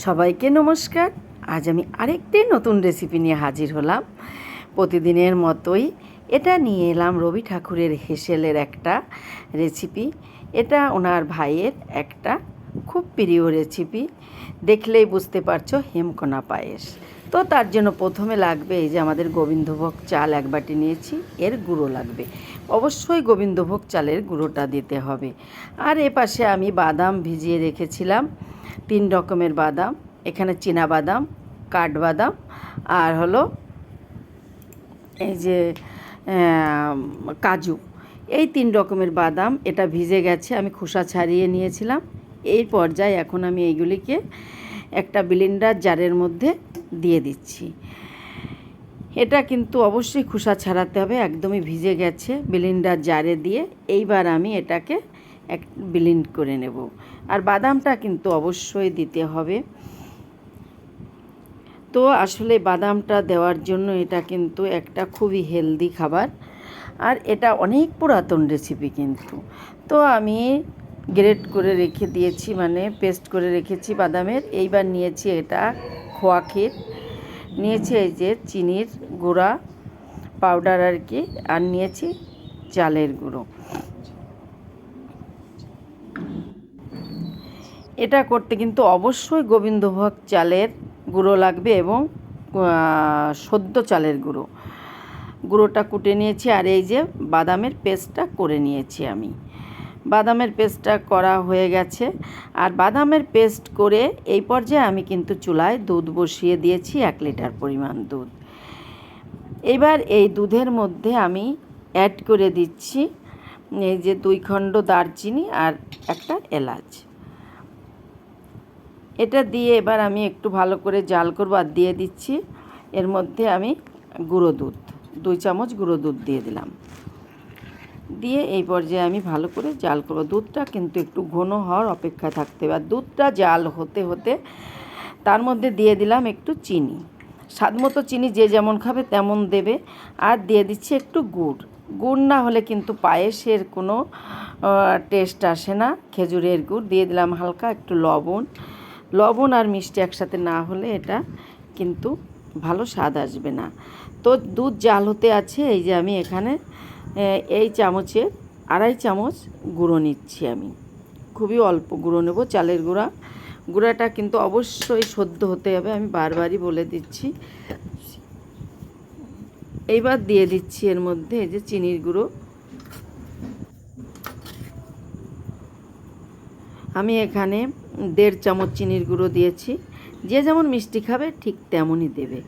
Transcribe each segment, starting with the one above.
সবাইকে নমস্কার। আজ আমি আরেকটি নতুন রেসিপি নিয়ে হাজির হলাম। প্রতিদিনের মতোই এটা নিয়ে এলাম রবি ঠাকুরের হেসেলের একটা রেসিপি এটা ওনার ভাইয়ের একটা খুব প্রিয় রেসিপি দেখলেই বুঝতে পারছ, হেমকোনা পায়েস। তো তার জন্য প্রথমে লাগবে এই যে আমাদের গোবিন্দভোগ চাল এক বাটি নিয়েছি, এর গুঁড়ো লাগবে। অবশ্যই গোবিন্দভোগ চালের গুঁড়োটা দিতে হবে। আর এ পাশে আমি বাদাম ভিজিয়ে রেখেছিলাম। তিন রকমের বাদাম, এখানে চীনা বাদাম কাঠবাদাম আর হলো এই যে কাজু। এই তিন রকমের বাদাম, এটা ভিজে গেছে, আমি খোসা ছাড়িয়ে নিয়েছিলাম। এই পর্যায়ে এখন আমি এইগুলিকে একটা ব্লেন্ডার জারের মধ্যে দিয়ে দিচ্ছি। এটা কিন্তু অবশ্যই খোসা ছাড়াতে হবে, একদমই ভিজে গেছে ব্লেন্ডার জারে দিয়ে। এইবার আমি এটাকে এক ব্লেন্ড করে নেব। আর বাদামটা কিন্তু অবশ্যই দিতে হবে। তো আসলে বাদামটা দেওয়ার জন্য এটা কিন্তু একটা খুবই হেলদি খাবার। আর এটা অনেক পুরাতন রেসিপি কিন্তু। তো আমি গ্রেট করে রেখে দিয়েছি মানে পেস্ট করে রেখেছি বাদামের। এইবার নিয়েছি এটা খোয়া ক্ষীর। নিয়েছি এই যে চিনির গুঁড়া পাউডার আর কি। আর নিয়েছি চালের গুঁড়ো। এটা করতে কিন্তু অবশ্যই গোবিন্দভোগ চালের গুঁড়ো লাগবে এবং সদ্য চালের গুঁড়ো। গুঁড়োটা কুটে নিয়েছি আর এই যে বাদামের পেস্টটা করে নিয়েছি আমি। বাদামের পেস্টটা করা হয়ে গেছে। আর বাদামের পেস্ট করে এই পর্যায়ে আমি কিন্তু চুলায় দুধ বসিয়ে দিয়েছি, এক লিটার পরিমাণ দুধ। এবার এই দুধের মধ্যে আমি অ্যাড করে দিচ্ছি এই যে দুই খণ্ড দারচিনি আর একটা এলাচ। এটা দিয়ে এবার আমি একটু ভালো করে জাল করব আর দিয়ে দিচ্ছি। এর মধ্যে আমি গুঁড়ো দুধ, দুই চামচ গুঁড়ো দুধ দিয়ে দিলাম। দিয়ে এই পর্যায়ে আমি ভালো করে জাল করব। দুধটা কিন্তু একটু ঘন হওয়ার অপেক্ষা থাকতে হবে। আর দুধটা জাল হতে হতে তার মধ্যে দিয়ে দিলাম একটু চিনি। স্বাদ মতো চিনি যে যেমন খাবে তেমন দেবে। আর দিয়ে দিচ্ছি একটু গুড়। গুড় না হলে কিন্তু পায়েসের কোনো টেস্ট আসে না। খেজুরের গুড়। দিয়ে দিলাম হালকা একটু লবণ। লবণ আর মিষ্টি একসাথে না হলে এটা কিন্তু ভালো স্বাদ আসবে না। তো দুধ জাল হতে আছে, এই যে আমি এখানে এই চামচের আড়াই চামচ গুঁড়ো নিচ্ছি আমি। খুবই অল্প গুঁড়ো নেব, চালের গুঁড়া। গুঁড়াটা কিন্তু অবশ্যই সদ্য হতে হবে, আমি বারবারই বলে দিচ্ছি। এইবার দিয়ে দিচ্ছি এর মধ্যে এই যে চিনির গুঁড়ো। আমি এখানে দেড় চামচ চিনির গুঁড়ো দিয়েছি। যে যেমন মিষ্টি খাবে, ঠিক তেমনই দেবে।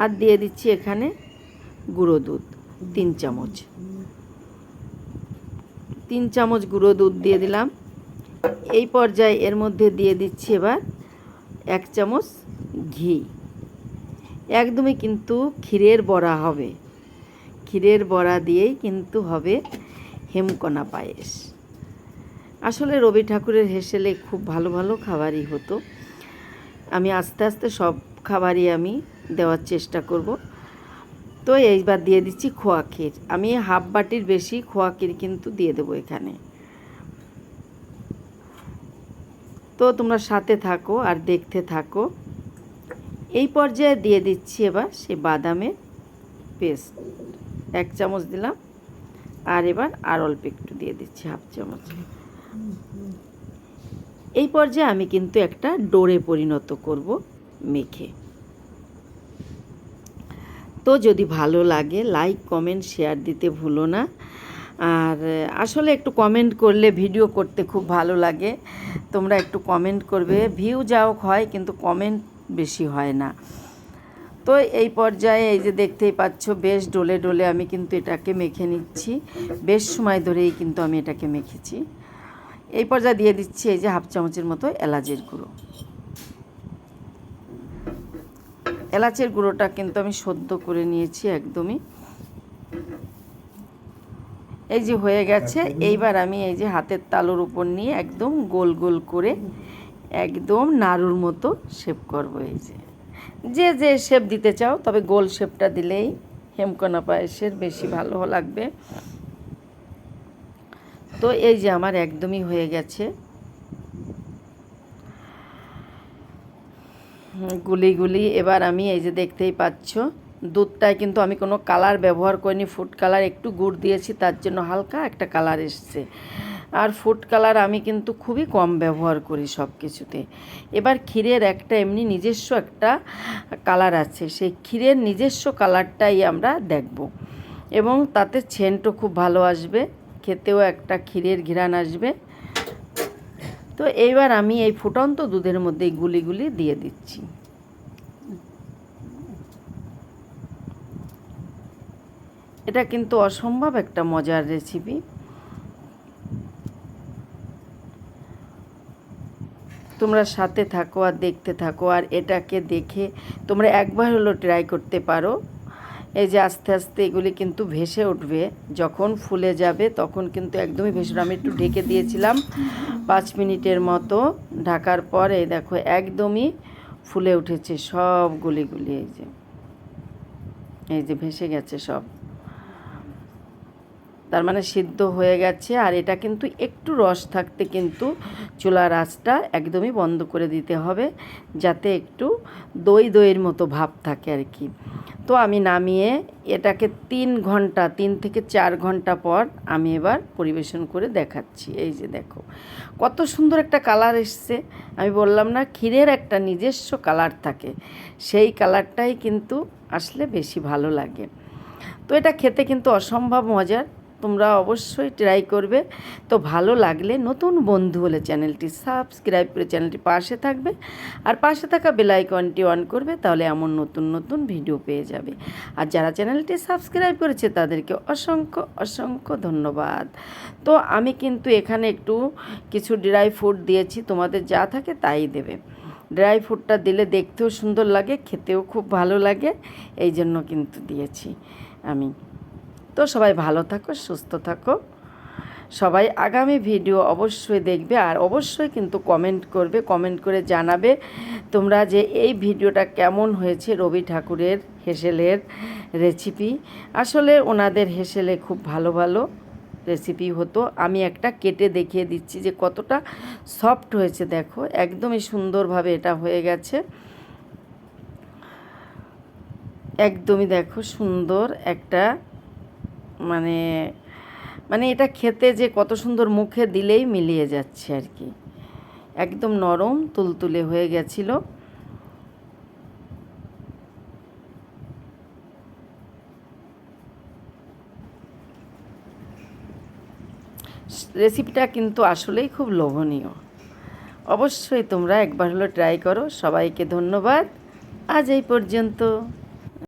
আর দিয়ে দিচ্ছি এখানে গুঁড়ো দুধ, তিন চামচ। তিন চামচ গুঁড়ো দুধ দিয়ে দিলাম। এই পর্যায়ে এর মধ্যে দিয়ে দিচ্ছি এবার এক চামচ ঘি। একদমই কিন্তু ক্ষীরের বড়া হবে। ক্ষীরের বড়া দিয়েই কিন্তু হবে হেমকোনা পায়েস। আসলে রবি ঠাকুরের হেসেলে খুব ভালো ভালো খাবারই হতো। আমি আস্তে আস্তে সব খাবারই আমি দেওয়ার চেষ্টা করব। তো এইবার দিয়ে দিচ্ছি খোয়া ক্ষীর। আমি হাফ বাটির বেশি খোয়া ক্ষীর কিন্তু দিয়ে দেবো এখানে। তো তোমরা সাথে থাকো আর দেখতে থাকো। এই পর্যায়ে দিয়ে দিচ্ছি এবার সে বাদামের পেস্ট। এক চামচ দিলাম। আর এবার আর অল্প একটু দিয়ে দিচ্ছি হাফ চামচ। এই পর্যায়ে আমি কিন্তু একটা ডোরে পরিণত করব মেখে। তো যদি ভালো লাগে লাইক কমেন্ট শেয়ার দিতে ভুলো না। আর আসলে একটু কমেন্ট করলে ভিডিও করতে খুব ভালো লাগে। তোমরা একটু কমেন্ট করবে। ভিউ যাও, হয়, কিন্তু কমেন্ট বেশি হয় না। তো এই পর্যায়ে এই যে দেখতেই পাচ্ছ, বেশ ডোলে ডোলে আমি কিন্তু এটাকে মেখে নিচ্ছি। বেশ সময় ধরেই কিন্তু আমি এটাকে মেখেছি। এই পর্যায়ে দিয়ে দিচ্ছি এই যে হাফ চামচের মতো এলাচের গুঁড়ো। এলাচের গুঁড়োটা কিন্তু আমি সদ্য করে নিয়েছি একদমই। এই যে হয়ে গেছে এইবার আমি এই যে হাতের তালুর উপর নিয়ে একদম গোল গোল করে একদম নাড়ুর মতো শেপ করব এই যে। যে যে শেপ দিতে চাও তবে গোল শেপটা দিলেই হেমকোনা পায়েসের বেশি ভালো লাগবে। তো এই যে আমার একদমই হয়ে গেছে। হুম, গুলি গুলি এবার আমি এই যে দেখতেই পাচ্ছ দুধটায় কিন্তু আমি কোনো কালার ব্যবহার করিনি। ফুড কালার একটু গুড় দিয়েছি তার জন্য হালকা একটা কালার এসছে। আর ফুড কালার আমি কিন্তু খুবই কম ব্যবহার করি সব কিছুতে এবার ক্ষীরের একটা এমনি নিজস্ব একটা কালার আছে সেই ক্ষীরের নিজস্ব কালারটাই আমরা দেখব। এবং তাতে সেন্টও খুব ভালো আসবে। খেতেও একটা ক্ষীরের ঘিরান আসবে। তো এইবার আমি এই ফুটন্ত দুধের মধ্যে এই গুলিগুলি দিয়ে দিচ্ছি। এটা কিন্তু অসম্ভব একটা মজার রেসিপি তোমরা সাথে থাকো আর দেখতে থাকো আর এটাকে দেখে তোমরা একবার হলো ট্রাই করতে পারো। এই যে আস্তে আস্তে এগুলি কিন্তু ভেসে উঠবে, যখন ফুলে যাবে তখন কিন্তু একদমই ভেসে আমি একটু ঢেকে দিয়েছিলাম পাঁচ মিনিটের মতো, ঢাকার পর এই দেখো একদমই ফুলে উঠেছে সব গুলিগুলি, এই যে। এই যে ভেসে গেছে সব। তার মানে সিদ্ধ হয়ে গেছে, আর এটা কিন্তু একটু রস থাকতে কিন্তু চুলার আঁচটা একদমই বন্ধ করে দিতে হবে, যাতে একটু দই দইয়ের মতো ভাব থাকে আর কি। তো আমি নামিয়ে এটাকে তিন ঘণ্টা, তিন থেকে চার ঘণ্টা পর আমি এবার পরিবেশন করে দেখাচ্ছি। এই যে দেখো, কত সুন্দর একটা কালার এসছে। আমি বললাম না, ক্ষীরের একটা নিজস্ব কালার থাকে। সেই কালারটাই কিন্তু আসলে বেশি ভালো লাগে। তো এটা খেতে কিন্তু অসম্ভব মজার। তোমরা অবশ্যই ট্রাই করবে। তো ভালো লাগলে নতুন বন্ধু হলে চ্যানেলটি সাবস্ক্রাইব করে চ্যানেলটি পাশে থাকবে। আর পাশে থাকা বেল আইকনটি অন করবে, তাহলে এমন নতুন নতুন ভিডিও পেয়ে যাবে। আর যারা চ্যানেলটি সাবস্ক্রাইব করেছে, তাদেরকে অসংখ্য অসংখ্য ধন্যবাদ। তো আমি কিন্তু এখানে একটু কিছু ড্রাই ফ্রুট দিয়েছি, তোমাদের যা থাকে তাই দেবে। ড্রাই ফ্রুটটা দিলে দেখতেও সুন্দর লাগে, খেতেও খুব ভালো লাগে এই জন্য কিন্তু দিয়েছি আমি। তো সবাই ভালো থাকো, সুস্থ থাকো। সবাই আগামী ভিডিও অবশ্যই দেখবে আর অবশ্যই কিন্তু কমেন্ট করবে কমেন্ট করে জানাবে তোমরা যে এই ভিডিওটা কেমন হয়েছে রবি ঠাকুরের হেসেলের রেসিপি আসলে ওনাদের হেসেলে খুব ভালো ভালো রেসিপি হতো। আমি একটা কেটে দেখিয়ে দিচ্ছি যে কতটা সফট হয়েছে, দেখো। একদমই সুন্দরভাবে এটা হয়ে গেছে। একদমই দেখো সুন্দর একটা মানে মানে এটা খেতে যে কত সুন্দর মুখে দিলেই মিলিয়ে যাচ্ছে আর কি। একদম নরম, তুলতুলে হয়ে গেছিল। রেসিপিটা কিন্তু আসলেই খুব লোভনীয়। অবশ্যই তোমরা একবার হলো ট্রাই করো। সবাইকে ধন্যবাদ। আজ এই পর্যন্ত।